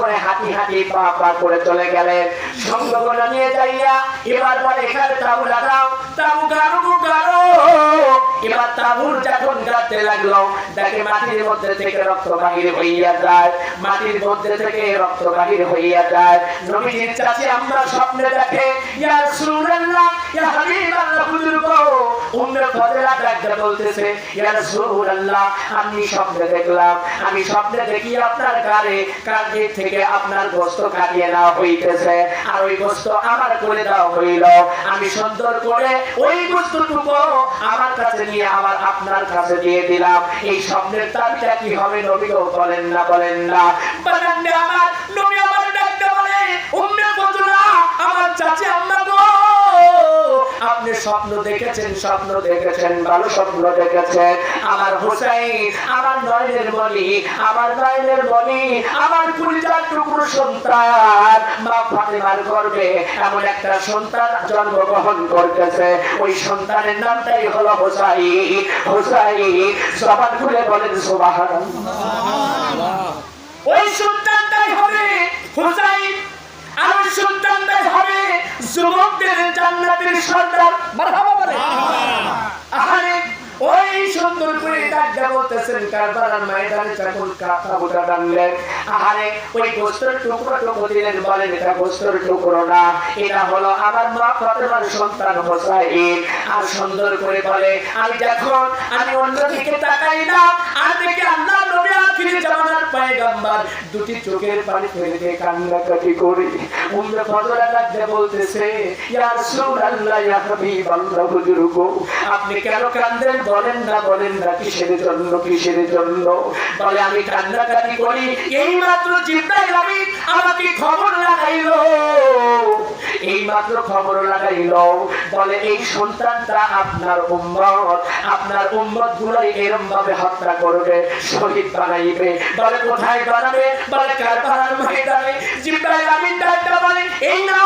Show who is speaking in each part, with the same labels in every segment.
Speaker 1: করে হাতি হাঁটি পা পা করে চলে গেলেন। সঙ্গগুলো নিয়ে যাইয়া এবার বলে এখানে তাবু লাগাও, তাবু গাড়ো গাড়ো এবার তাবুর যখন লাগল, দেখে মাটির মধ্যে থেকে রক্ত বাহির হইয়া যায়। মাটির মধ্যে থেকে রক্ত বাহির হইয়া যায়। চাচি আমরা স্বপ্নে দেখে, ইয়া রাসূলুল্লাহ, ইয়া হাবিবাল্লাহ, বুজুর্গ। উম্মে বলতেছে, ইয়া রাসূলুল্লাহ, আমি স্বপ্নে দেখলাম। আমি স্বপ্নে দেখি আপনার গাড়ে কাঁধে থেকে আপনার গোস্ত কাটিয়ে নেওয়া হইতেছে। আর ওই গোস্ত আমার করে দেওয়া হইল। আমি সুন্দর করে ওই গোস্তটুকু আমার কাছে নিয়ে আমার আপনার কাছে দিয়ে দিলাম। এই স্বপ্নের দাবিটা কি হবে নবী বলেন না বলেন না। আমার, নবী আমার ডাকতে বলে, উম্মে আমার চাচি আম্মা আপনি স্বপ্ন দেখেছেন স্বপ্ন দেখেছেন, ভালো স্বপ্ন দেখেছেন। আমার হোসাইন, আমার নয়নের মনি আমার নয়নের মনি আমার কুড়িটার টুকরো সন্তান। মা ফাতেমার গর্ভে এমন একটা সন্তান জন্মগ্রহণ করতেছে। ওই সন্তানের নামটাই হলো হোসাই হোসাই সবার খুলে বলেন সোবাহান ওই সন্তানটাই হবে হোসাইন। আর ওই সন্তানটাই হবে যুবকদের জান্নাতের সন্তান। মারহাবা বলে আরে ওই সুন্দর করে ডাক্তার বলতেছেন কারবালার ময়দানে যখন কাপড়টা টানলেন আহারে ওই গোস্তর টুকরো টুকরো দিলেন বলেন এটা গোস্তর টুকরো না এটা হলো আমার মা ফাতেমার সন্তান হোসাইন। আর সুন্দর করে বলে আমি যখন আমি অন্যদিকে তাকাই না আর দেখি আল্লাহ নবী পয়গম্বর, দুটি চোখের পানি ফেলে দিয়ে কান্নাকাটি করি। উম্মে ফজলা ডাকতে বলতেছে, ইয়া রাসূলুল্লাহ, ইয়া হাবিবাল্লাহ হুজুরগো আপনি কেন কান্দেন? বলেন না বলেন না, কিসের জন্য কিসের জন্য? বলে, আমি কান্নাকাটি করি। এই মাত্র জিব্রাইল আমি আমাকে খবর লাগাইলো। এই মাত্র খবর লাগাইলো, বলে এই সন্তানটা আপনার উম্মত। আপনার উম্মত গুলোই এরম ভাবে হত্যা করবে, শহীদ বানাইবে। বলে কোথায় বানাবে বলে কারবালার ময়দানে। জিব্রাইল আমিন ডাক্তার বলে, এই নাও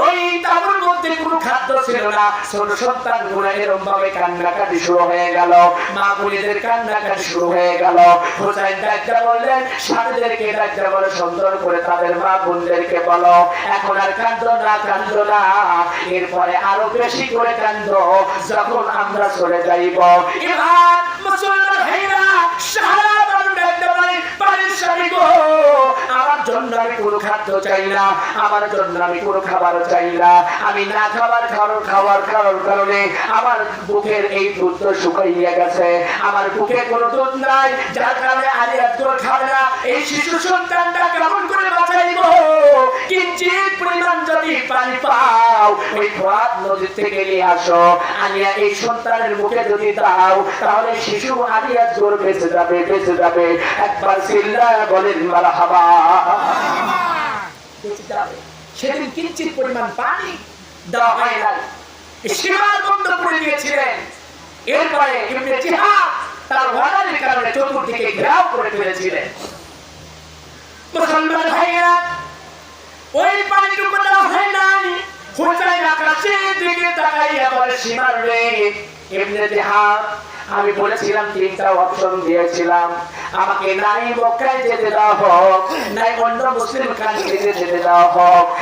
Speaker 1: ওই তাবুর মধ্যে কোনো খাদ্য ছিল না। ছোট সন্তানগুলো এরকম ভাবে কান্নাকাটি শুরু হয়ে গেল। মা কান্নাকাটি শুরু হয়ে গেল। হোসাইন ডাক্তার বললেন ডাক্তার বলে করে তাদের মা বোনদেরকে বলো, এখন আর কান্দ না কান্দ না। এরপরে আরও বেশি করে কান্দ, যখন আমরা চলে যাইব। এবার মুসলমান ভাইরা সারা আমার জন্য আমি কোনো আমি খাবার চাই না। আমি না খাবার খাওয়ার খাওয়ার খাওয়ার কারণে আমার বুকের এই দুধ শুকাইয়া গেছে। আমার বুকে কোনো দুধ নাই, যার কারণে আলি একদম খাবে না। এই শিশু সন্তানটা কেমন করে বাঁচাইব পানি পাও, ওই ফোয়াদ থেকে নিয়ে আসো। আলিয়া, এই সন্তানের মুখে যদি দাও, তাহলে শিশু আলিয়া জোর বেঁচে যাবে বেঁচে যাবে। একবার বলেন সেদিন কিঞ্চিত পরিমাণ পানি দেওয়া হয় না সীমার বন্ধ করে দিয়েছিলেন। এরপরে ইবনে জিহাদ তার ওয়াদারের কারণে চতুর্দিকে ঘেরাও করে ফেলেছিলেন। মুসলমান ভাইয়েরা, ওই পানিটুকু দেওয়া হয় নাই। হুসাইন আকাশের দিকে তাকাইয়া বলে সীমার রে, ইবনে জিহাদ। আমি বলেছিলাম তিনটা অপশন দিয়েছিলাম। আমাকে নাই মক্কায় যেতে দেওয়া হোক, নাই অন্য মুসলিম কান্ট্রিতে যেতে দেওয়া হোক।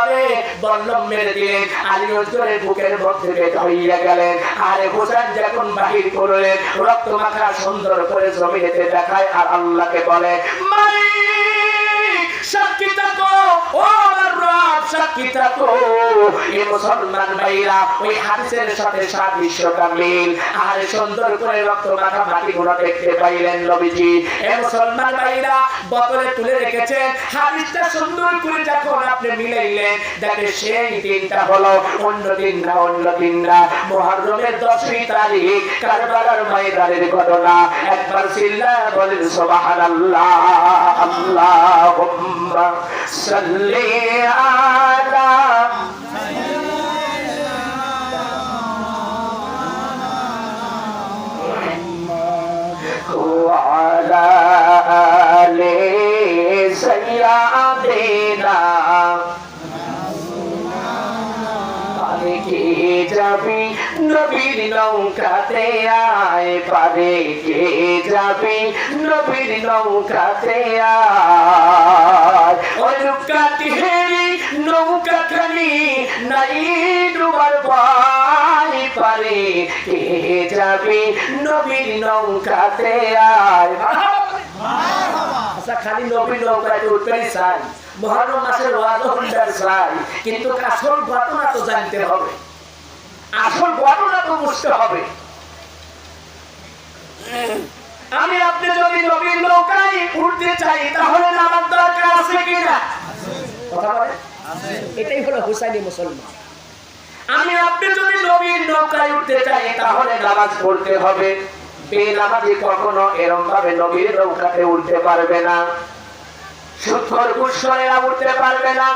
Speaker 1: এমন বল্লম মেরে দিলেন, আলী নজরের বুকের মধ্যে হইয়া গেলেন। আরে হোসেন যখন বাহির করলেন রক্ত মাখা সুন্দর করে জমিনেতে দেখায় আর আল্লাহকে বলে, মালিক, সাক্ষী ও আমার সাক্ষী থাকো এই মুসলমান ভাইরা ওই হাদিসের সাথে সাদৃশ্যটা মিল। আর সুন্দর করে রক্ত মাখা মাটি গুলো দেখতে পাইলেন নবীজি। এ মুসলমান ভাইরা বোতলে তুলে রেখেছেন। হাদিসটা সুন্দর করে যখন আপনি মিলাইলেন, দেখে সেই দিনটা হলো অন্য দিন না অন্য দিন না। মুহররমের দশই তারিখ, কারবালার ময়দানের ঘটনা। একবার চিল্লা বলেন, সুবহানাল্লাহ, আল্লাহুম্মা সাল্লি যাবি নবীর লঙ্কাতে আয়? পারে কে যাবি নবীর লঙ্কাতে আয়? অনুকাতি হেরি নৌকা খানি নাই ডুবার পারে, কে যাবি নবীর নৌকাতে আয় আচ্ছা খালি নবী নৌকায় উঠতেই চাই মহরম মাসের কিন্তু আসল ঘটনা তো জানতে হবে। আসল ঘটনা তো বুঝতে হবে। আমি আপনি যদি নবীর নৌকায় উঠতে চাই, তাহলে নামার দরকার আছে কিনা? কথা বলে এটাই হলো হুসাইনি মুসলমান। আমি আপনি যদি নবীর নৌকায় উঠতে চাই, তাহলে নামাজ পড়তে হবে। বেনামাজি কখনো এরম ভাবে নবীর নৌকাতে উঠতে পারবে না। সুৎখর কুশ্বরেরা উঠতে পারবে না।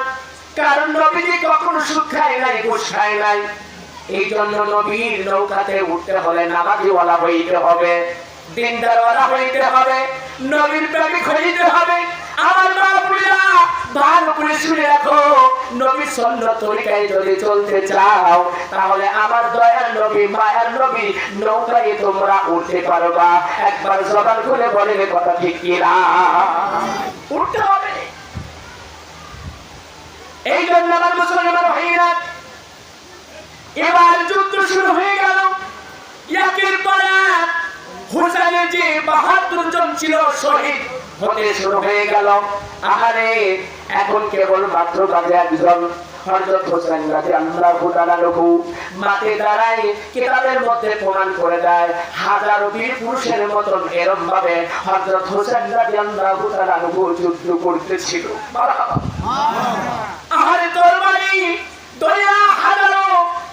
Speaker 1: কারণ নবীজি কখনো সুদ খায় নাই, ঘুষ নাই। এই জন্য নবীর নৌকাতে উঠতে হলে নামাজিওয়ালা হইতে হবে। দিনদারওয়ালা হইতে হবে, নবীর প্রেমিক হইতে হবে। আমার মা বুড়া ভালো করে শুনে রাখো, নবী সন্ন তরিকায় যদি চলতে চাও, তাহলে আমার দয়ার নবী, মায়ার নবী নৌকায় তোমরা উঠতে পারবা। একবার জবান খুলে বলে কথা ঠিক কিনা উঠতে হবে। এই জন্য আমার মুসলমান ভাইরা, এবার যুদ্ধ শুরু হয়ে গেল। একের পর এক হুসাইনের যে জন ছিল শহীদ হতে শুরু হয়ে গেল। আহারে এখন কেবল মাত্র বাজে একজন হযরত হোসেন রাদিয়াল্লাহু তাআলা লহু মাঠে দাঁড়ায় কিতাবের মধ্যে প্রমাণ করে দেয় হাজারো বীর পুরুষের মতন এরম ভাবে হযরত হোসেন রাদিয়াল্লাহু তাআলা লহু যুদ্ধ করতেছিল। আহারে তরবারি দয়া হাজারো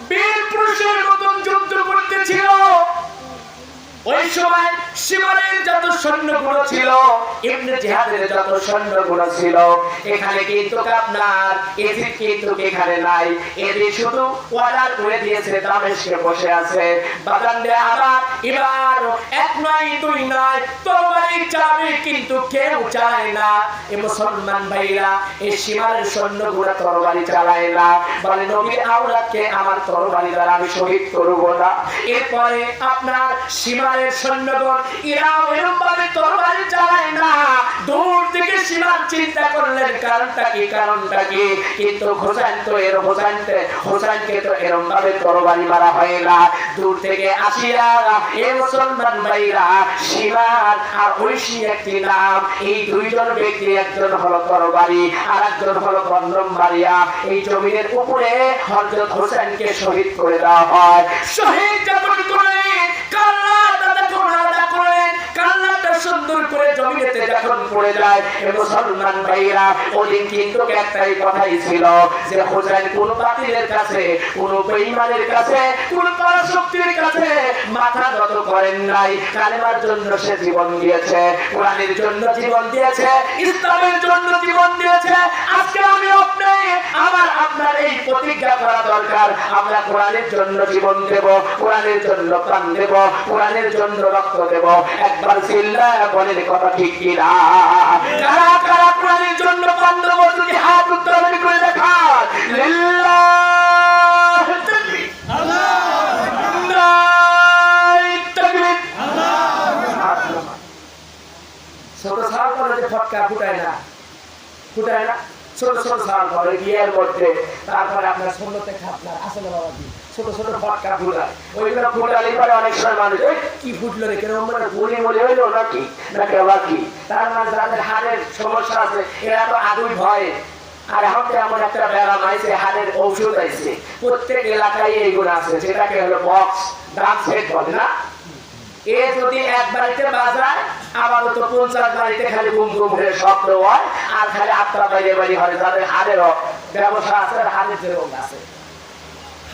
Speaker 1: বীর পুরুষের মতন যুদ্ধ করতেছিল। ওই সময় শিবরের যত সৈন্যগুলো ছিল, ইবনে জিহাদের যত সৈন্যগুলো ছিল, এখানে কিন্তু আপনার এজিদ কিন্তু এখানে নাই। এজিদ শুধু অর্ডার করে দিয়েছে দামেশকে বসে আছে। বাদান দে আবার এবার এক নয়, দুই নয় তরবারি চাবে কিন্তু কেউ চায় না। এ মুসলমান ভাইরা এই সীমারের সৈন্যগুলো তরবারি চালায় না। বলে নবীর আওলাদকে আমার তরবারি দ্বারা আমি শহীদ করব না। এরপরে আপনার সীমারের সৈন্যগণ এরাও এরকম ভাবে তরবারি চালায় না। দূর থেকে সীমার চিন্তা করলেন, কারণটা কি কারণটা কি? কিন্তু হোসেন তো এর হোসেনকে হোসেনকে তো এরকম ভাবে তরবারি মারা হয় না। দূর থেকে আসিয়া এ মুসলমান ভাইরা সীমার আর ঐশী একটি নাম, এই দুইজন ব্যক্তি, একজন হলো তরবারি আর একজন হলো বন্ধম মারিয়া। এই জমিনের উপরে হযরত হোসেনকে শহীদ করে দেওয়া হয়। শহীদ যখন সুন্দর করে জমিনেতে যখন পড়ে যায় মুসলমান ভাইরা ওদিন কিন্তু একটাই কথাই ছিল যে, হোসেন কোন বাতিলের কাছে, কোন বেঈমানের কাছে, কোন পরাশক্তির কাছে মাথা নত করেন নাই। কালেমার জন্য সে জীবন দিয়েছে, কোরআনের জন্য জীবন দিয়েছে, ইসলামের জন্য জীবন দিয়েছে। আজকে আমি আপনি আমার, আপনার এই প্রতিজ্ঞা করা দরকার। আমরা কোরআনের জন্য জীবন দেব, কোরআনের জন্য প্রাণ দেব, কোরআনের জন্য রক্ত দেব। একবার চিল্লা বলেন কথা ঠিক জন্য হাত উত্তোলন করে দেখা লিল্লাহ তাকবীর। আল্লাহ তাকবীর। ছোট করে ছোট সাল করে মধ্যে। তারপরে আপনার সুন্নতে খাপলার আসলে বাবা কি ছোট ছোট ফটকা ফুটায় ওইগুলো ফুটালে পরে অনেক সময় মানুষ "এই, কি ফুটলো রে কেন মানে গুলি মলি হইল নাকি? নাকি আবার কি? তার মানে যাদের হাড়ের সমস্যা আছে এরা তো আগুই ভয়। আর এখন তো এমন একটা ব্যায়াম আইছে হাড়ের ঔষধ আইছে। প্রত্যেক এলাকায় এইগুলো আছে যেটাকে হলো বক্স ড্রাম সেট বলে না? এ যদি এক বাড়িতে বাজায় আবার তো পঞ্চাশ বাড়িতে খালি গুম গুম হয়ে শব্দ হয় আর খালি আত্মা বাইরে বাড়ি হয় যাদের হাড়েরও ব্যবসা আছে হাড়ের যে আছে।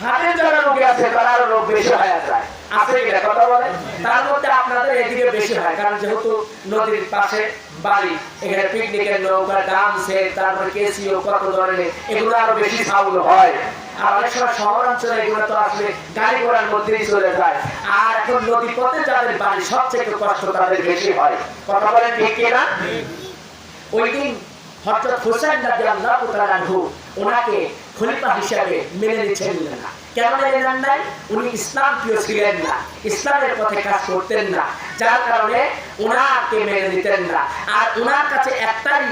Speaker 1: হাড়ের যারা রোগী আছে তার রোগ বেশি হয়ে যায় আছে কিনা কথা বলে তার মধ্যে আপনাদের এদিকে বেশি হয় কারণ যেহেতু নদীর পাশে বাড়ি এখানে পিকনিকের নৌকা ডাম সেট তারপরে কেসিও কত ধরনের এগুলো আরও বেশি সাউন্ড হয়। আর অনেক সময় শহর অঞ্চলে এগুলো তো আসলে গাড়ি ঘোড়ার মধ্যেই চলে যায়। আর এখন নদী পথে যাদের বাড়ি সবচেয়ে কষ্ট তাদের বেশি হয়। কথা বলেন ঠিক কিনা? ওই দিন হযরত হোসেন রাদিয়াল্লাহু তাআলা ওনাকে খলিফা হিসাবে মেনে নিচ্ছেন না। কেন মেনে নাই? উনি ইসলাম প্রিয় ছিলেন না। ইসলামের পথে কাজ করতেন না। যার কারণে ওনাকে মেনে নিতেন না। আর ওনার কাছে একটাই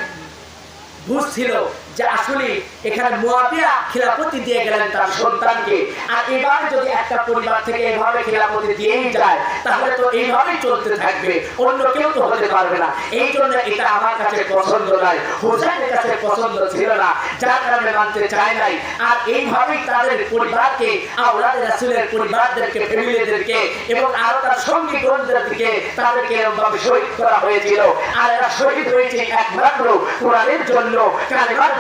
Speaker 1: বুঝ ছিল যে আসলে এখানে মুয়াবিয়া খিলাফতি দিয়ে গেলেন তার সন্তানকে। আর এবার যদি একটা পরিবার থেকে এভাবে খিলাফতি দিয়েই যায়, তাহলে তো এইভাবেই চলতে থাকবে। অন্য কেউ তো হতে পারবে না। এই জন্য এটা আমার কাছে পছন্দ নয়। হোসেনের কাছে পছন্দ ছিল না, যার কারণে মানতে চায় নাই। আর এইভাবেই তাদের পরিবারকে আওলাদের রাসূলের পরিবারদেরকে, ফ্যামিলিদেরকে এবং আরও তার সঙ্গী গণদেরকে তাদেরকে এরকমভাবে শহীদ করা হয়েছিল। আর এরা শহীদ হয়েছে একমাত্র কোরআনের জন্য, কালেমার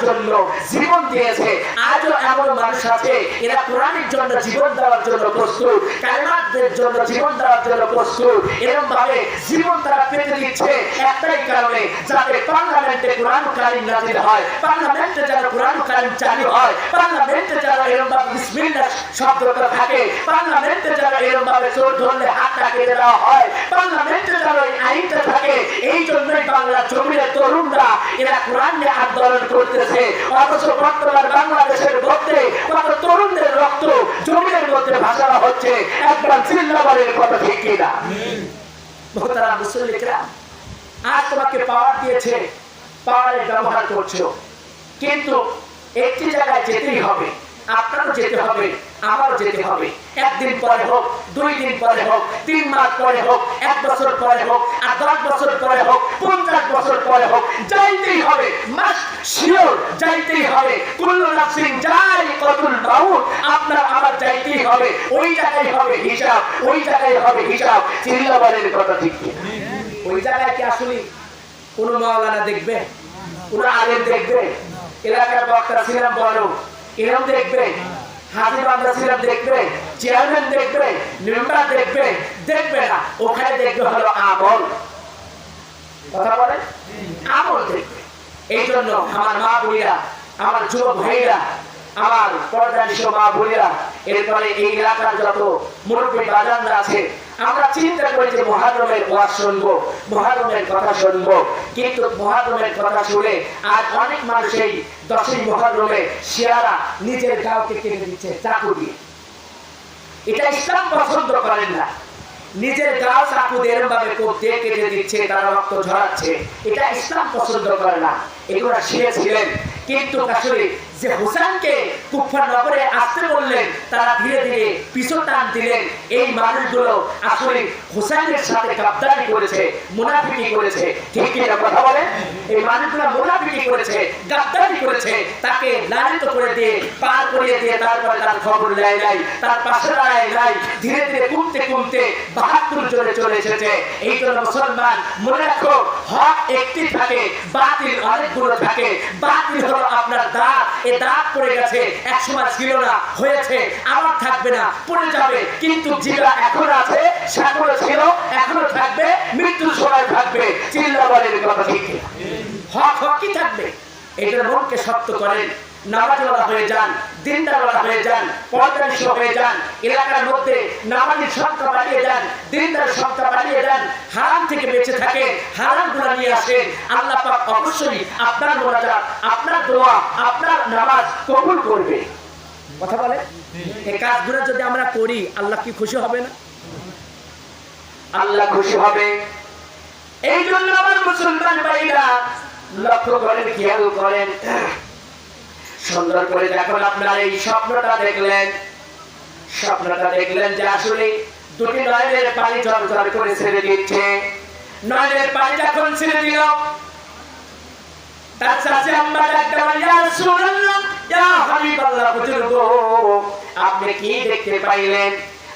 Speaker 1: জীবন দিয়েছে। আজও এমন মানুষ আছে, এরা কোরআনের জন্য জীবন দেওয়ার জন্য প্রস্তুত কালেমাদের জন্য জীবন দেওয়ার জন্য প্রস্তুত। এরকম ভাবে জীবন তারা পেতে দিচ্ছে একটাই কারণে, যাতে পার্লামেন্টে কোরআন কারিম নাজিল হয়, পার্লামেন্টে যেন কোরআন কারিম চালু হয়, পার্লামেন্টে যেন এরকম ভাবে বিসমিল্লাহ শব্দটা থাকে, পার্লামেন্টে যেন এরকম ভাবে চোর ধরলে হাতটা কেটে দেওয়া হয়, পার্লামেন্টে যেন এই আইনটা থাকে, এই জন্যই বাংলা জমির তরুণরা এরা কোরআন নিয়ে আন্দোলন করতেছে। অথচ বর্তমান বাংলাদেশের মধ্যে কত তরুণদের রক্ত জমিনের মধ্যে ভাসানো হচ্ছে একবার চিল্লাবারের কথা ঠিক কিনা আজ তোমাকে পাওয়ার দিয়েছে, পাওয়ারের ব্যবহার করছ। কিন্তু একটি জায়গায় যেতেই হবে। আপনারও যেতে হবে, আমারও যেতে হবে। একদিন পরে হোক, দুই দিন পরে হোক, তিন মাস পরে হোক, এক বছর পরে হোক, আর দশ বছর পরে হোক, পঞ্চাশ বছর পরে হোক, যাইতেই হবে, মাস শিওর যাইতেই হবে। যাই কতুল আপনার আমার যাইতেই হবে, ওই জায়গায় হবে হিসাব, ওই জায়গায় হবে হিসাব। চিল্লাবারের কথা ঠিক ওই জায়গায় কি আসলে কোন মাওলানা দেখবে? কোন আলেম দেখবে? এলাকার বক্তা ছিলাম বড়। এরম দেখবে এই জন্য আমার মা আমার আমার মা বোনেরা, এরপরে এই এলাকার যত মুরব্বী বাজানরা আছে আমরা চিন্তা করি যে মহারমের ওয়াজ শুনব, মহারমের কথা শুনব। কিন্তু মহারমের কথা শুনে আজ অনেক মানুষ এই দশই মহারমে শিয়ারা নিজের গাওকে কেটে দিচ্ছে, চাকু দিয়ে। এটা ইসলাম পছন্দ করেন না। নিজের গাও চাকু দিয়ে এরম ভাবে কোপ দিয়ে কেটে দিচ্ছে, তারা রক্ত ঝরাচ্ছে। এটা ইসলাম পছন্দ করে না। এগুলা শিখেছিলেন কিন্তু আসলে যে হোসেনকে কুফার নগরে আসতে বললেন, তারা ধীরে ধীরে পিছু টান দিলেন। এই মানুষগুলো আসলে হোসেনের সাথে গাদ্দারি করেছে, মুনাফিকি করেছে। ঠিক কি কথা বলে? এই মানুষগুলো মুনাফিকি করেছে, গাদ্দারি করেছে, তাকে লালিত করে দিয়ে, পার করিয়ে দিয়ে তারপরে তার খবর নেয় নাই তার পাশে দাঁড়ায় নাই ধীরে ধীরে কমতে কমতে বাহাত্তর জনে চলে এসেছে। এই জন্য মুসলমান, মনে রাখো, হক একটি থাকে, বাতিল অনেকগুলো থাকে। বাতিল হলো আপনার দাঁত এ পড়ে গেছে। এক সময় ছিল না, হয়েছে, আবার থাকবে না, পড়ে যাবে। কিন্তু যেটা এখন আছে সেগুলো ছিল, এখনও থাকবে, মৃত্যুর সময় থাকবে। চিল্লা কথা ঠিক। হক হক কি থাকবে? এটার মনকে শক্ত করেন, নামাজওয়ালা হয়ে যান দিনদারওয়ালা হয়ে যান, পঁয়তাল্লিশ হয়ে যান, এলাকার মধ্যে নামাজের সংখ্যা বাড়িয়ে যান দিনদার সংখ্যা বাড়িয়ে যান হারাম থেকে বেঁচে থাকে হারামগুলা নিয়ে আসেন। আল্লাহ পাক অবশ্যই আপনার মোনাজাত, আপনার দোয়া, আপনার নামাজ কবুল করবে। কথা বলে এই কাজগুলো যদি আমরা করি, আল্লাহ কি খুশি হবে না? আল্লাহ খুশি হবে। এই জন্য আমার মুসলমান ভাইরা লক্ষ্য করেন, খেয়াল করেন। সুন্দর করে যখন আপনারা এই স্বপ্নটা দেখলেন। স্বপ্নটা দেখলেন যে আসলে দুটি নয়নের পানি করে ছেড়ে দিচ্ছে। নয়নের পানি যখন ছেড়ে দিল। তার চাচি আম্মা ডাকতে বলে, "ইয়া রাসূলুল্লাহ, ইয়া হাবিবাল্লাহ, হুজুর গো, আপনি কি দেখতে পাইলেন?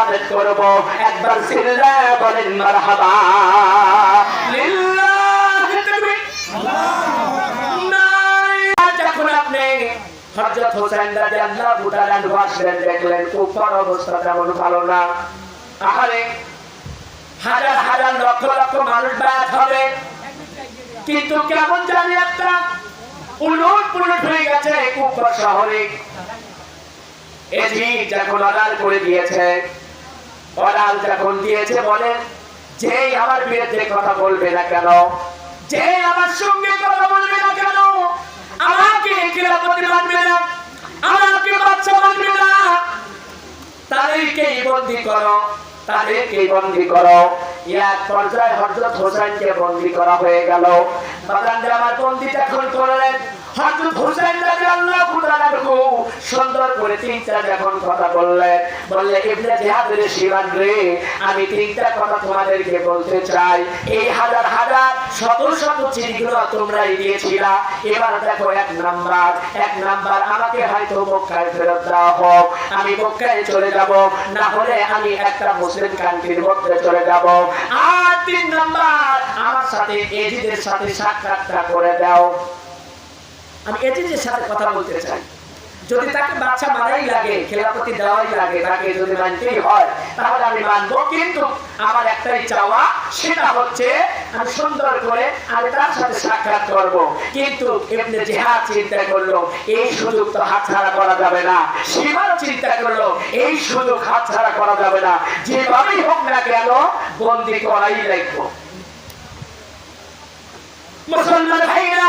Speaker 1: বাদেত করব। একবার সিল্লা বলেন মারহাবা। যখন আপনি হযরত হোসেন রাদিয়াল্লাহু তাআলা আসলেন দেখলেন কুফার অবস্থা তেমন ভালো না। আহারে হাজার হাজার লক্ষ লক্ষ মানুষ বায়াত হবে। কিন্তু কেমন জানি একটা উলট পুলট হয়ে গেছে কুফার শহরে। এজি যখন অর্ডার করে দিয়েছে অর্ডার যখন দিয়েছে, বলেন যে আমার বিরুদ্ধে কথা বলবে না কেন? যে আমার সঙ্গে কথা বলবে না কেন? আমাকে খিলাফতি মানবে না? আমাকে বাচ্চা মানবে না? তাদেরকেই বন্দি করো, তাদেরকেই বন্দি করো। এক পর্যায়ে হজরত হোসেনকে বন্দি করা হয়ে গেল। বাগান আমার বন্দি যখন করলেন। আমি তিনটা কথা তোমাদেরকে বলতে চাই। এই হাজার হাজার শত শত চিঠিগুলো তোমরা এবার দেখো এক নাম্বার এক নাম্বার আমাকে হয়তো ফেরত দেওয়া হোক আমি চলে যাব, না হলে আমি একটা মুসলিম কান্ট্রির মধ্যে চলে যাব। আর তিন নাম্বার, আমার সাথে এজিদের সাথে সাক্ষাৎটা করে দাও। আমি এজিদের সাথে কথা বলতে চাই। যদি তাকে বাচ্চা মারাই লাগে, খেলাপতি দেওয়াই লাগে, তাকে যদি মানতেই হয়, তাহলে আমি মানবো, কিন্তু আমার একটাই চাওয়া, সেটা হচ্ছে আমি সুন্দর করে আমি তার সাথে সাক্ষাৎ করব। কিন্তু এমনি জেহাদ চিন্তা করল, এই সুযোগ তো হাতছাড়া করা যাবে না। সীমাও চিন্তা করল, এই সুযোগ হাতছাড়া করা যাবে না। যেভাবেই হোক না কেন, বন্দি করাই লাগবো। মুসলমান ভাইরা